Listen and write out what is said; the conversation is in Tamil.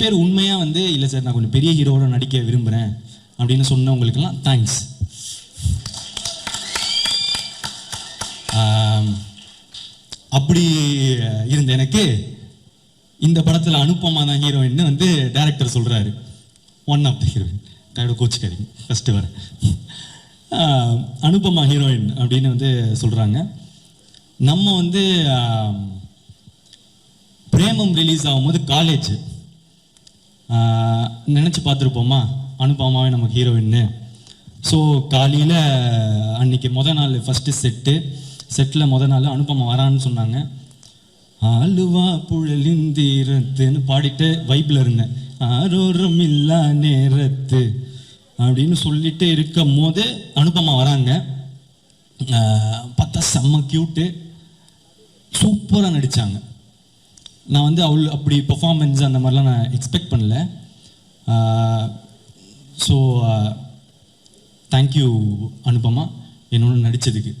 பேர் உண்மையாக வந்து இல்லை சார் நான் கொஞ்சம் பெரிய ஹீரோவோட நடிக்க விரும்புகிறேன் அப்படின்னு சொன்னவங்களுக்கெல்லாம் தேங்க்ஸ் அப்படி இருந்த எனக்கு இந்த படத்தில் அனுப்பமா தான் ஹீரோயின்னு வந்து டைரக்டர் சொல்கிறாரு ஒன் ஆஃப் த ஹீரோயின் கையோட கோச்சுக்காரிங்க ஃபஸ்ட்டு வரேன் அனுபமா ஹீரோயின் அப்படின்னு வந்து சொல்கிறாங்க நம்ம வந்து பிரேமம் ரிலீஸ் ஆகும்போது காலேஜ் நினச்சி பார்த்துருப்போமா? அனுபவமாகவே நமக்கு ஹீரோயின்னு ஸோ காலையில் அன்னைக்கு முத நாள் ஃபஸ்ட்டு செட்டு செட்டில் முத நாள் அனுபமா வரான்னு சொன்னாங்க. அழுவா புழலின் தீரத்துன்னு பாடிட்டு வைப்பில் இருந்தேன். ஆரோரம் இல்லா நேரத்து அப்படின்னு சொல்லிட்டு இருக்கும் போது அனுபமா வராங்க. பார்த்தா செம்ம க்யூட்டு சூப்பராக நடித்தாங்க நான் வந்து அவள் அப்படி பெர்ஃபார்மன்ஸ் அந்த மாதிரிலாம் நான் எக்ஸ்பெக்ட் பண்ணல. So thank you Anupama. என்னோட நடித்ததுக்கு